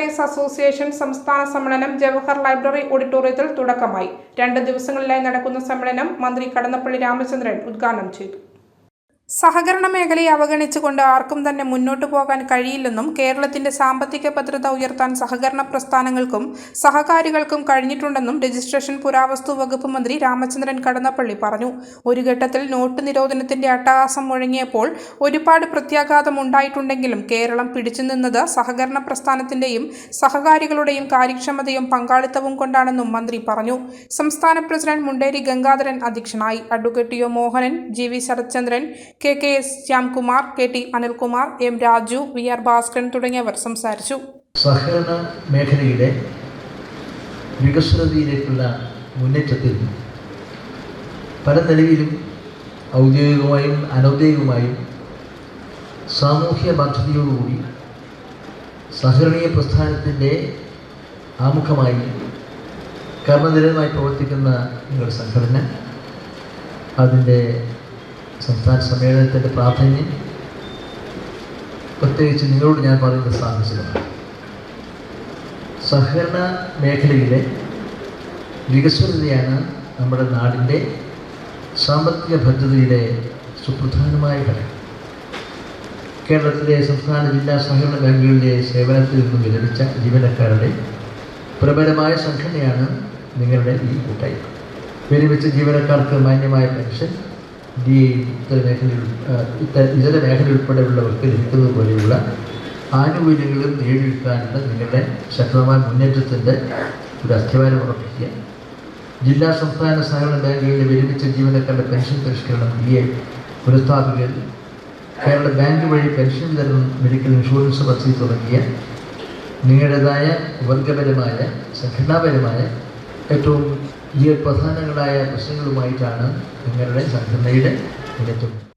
Libraries association സംസ്ഥാന സമ്മേളനം Jawahar library ഓഡിറ്റോറിയത്തിൽ തുടക്കമായി. രണ്ട് ദിവസങ്ങളിലായി നടക്കുന്ന സമ്മേളനം മന്ത്രി കടന്നപ്പള്ളി രാമചന്ദ്രൻ ഉദ്ഘാടനം ചെയ്തു. സഹകരണ മേഖലയെ അവഗണിച്ചുകൊണ്ട് ആർക്കും തന്നെ മുന്നോട്ടു പോകാൻ കഴിയില്ലെന്നും കേരളത്തിന്റെ സാമ്പത്തിക ഭദ്രത ഉയർത്താൻ സഹകരണ പ്രസ്ഥാനങ്ങൾക്കും സഹകാരികൾക്കും കഴിഞ്ഞിട്ടുണ്ടെന്നും രജിസ്ട്രേഷൻ പുരാവസ്തു വകുപ്പ് മന്ത്രി രാമചന്ദ്രൻ കടന്നപ്പള്ളി പറഞ്ഞു. ഒരു ഘട്ടത്തിൽ നോട്ട് നിരോധനത്തിന്റെ അട്ടഹാസം മുഴങ്ങിയപ്പോൾ ഒരുപാട് പ്രത്യാഘാതം ഉണ്ടായിട്ടുണ്ടെങ്കിലും കേരളം പിടിച്ചു നിന്നത് സഹകരണ പ്രസ്ഥാനത്തിന്റെയും സഹകാരികളുടെയും കാര്യക്ഷമതയും പങ്കാളിത്തവും കൊണ്ടാണെന്നും മന്ത്രി പറഞ്ഞു. സംസ്ഥാന പ്രസിഡന്റ് മുണ്ടേരി ഗംഗാധരൻ അധ്യക്ഷനായി. Advocate O Mohanan G V Sarathchandran K K S Shyamkumar K T Anilkumar M Raju V R Bhaskaran തുടങ്ങിയവർ സംസാരിച്ചു. സഹകരണ മേഖലയുടെ വികസനതയിലേക്കുള്ള മുന്നേറ്റത്തിൽ പല നിലയിലും ഔദ്യോഗികമായും അനൗദ്യോഗികമായും സാമൂഹ്യ ബാധ്യതയോടുകൂടി സഹകരണീയ പ്രസ്ഥാനത്തിന്റെ ആമുഖമായി കർമ്മനിരതമായി പ്രവർത്തിക്കുന്ന നിങ്ങളുടെ സംഘടന അതിന്റെ സംസ്ഥാന സമ്മേളനത്തിന്റെ പ്രാധാന്യം പ്രത്യേകിച്ച് നിങ്ങളോട് ഞാൻ പറയുന്നത് സാഹസികമാണ് സഹകരണ മേഖലയിലെ വികസനതയാണ് നമ്മുടെ നാടിന്റെ സാമ്പത്തിക ഭദ്രതയുടെ സുപ്രധാനമായ ഘടകം. കേരളത്തിലെ സംസ്ഥാന ജില്ലാ സഹകരണ ബാങ്കുകളിലെ സേവനത്തിൽ നിന്നും വിരമിച്ച ജീവനക്കാരുടെ പ്രബലമായ സംഘടനയാണ് നിങ്ങളുടെ ഈ കൂട്ടായ്മ. വിരമിച്ച ജീവനക്കാർക്ക് മാന്യമായ പെൻഷൻ ഡി ഇത്തര മേഖലയിൽ ഇതര മേഖല ഉൾപ്പെടെയുള്ളവർക്ക് ലഭിക്കുന്നത് പോലെയുള്ള ആനുകൂല്യങ്ങളും നേടിയെടുക്കാനുള്ള നിങ്ങളുടെ ശക്തമായ മുന്നേറ്റത്തിന്റെ ഒരു അസ്ഥിവാരം ഉറപ്പിക്കുക. ജില്ലാ സംസ്ഥാന സഹകരണ ബാങ്കുകളിലെ വിരമിച്ച ജീവനക്കാരുടെ പെൻഷൻ പരിഷ്കരണം ഡി എ പുനഃസ്ഥാപിക്കൽ കേരള ബാങ്ക് വഴി പെൻഷൻ വിതരണം മെഡിക്കൽ ഇൻഷുറൻസ് പദ്ധതി തുടങ്ങിയ നിങ്ങളുടേതായ വർഗപരമായ സംഘടനാപരമായ ഏറ്റവും ഈ പ്രധാനങ്ങളായ പ്രശ്നങ്ങളുമായിട്ടാണ് നിങ്ങളുടെ സംഘടനയുടെ മുന്നേറ്റം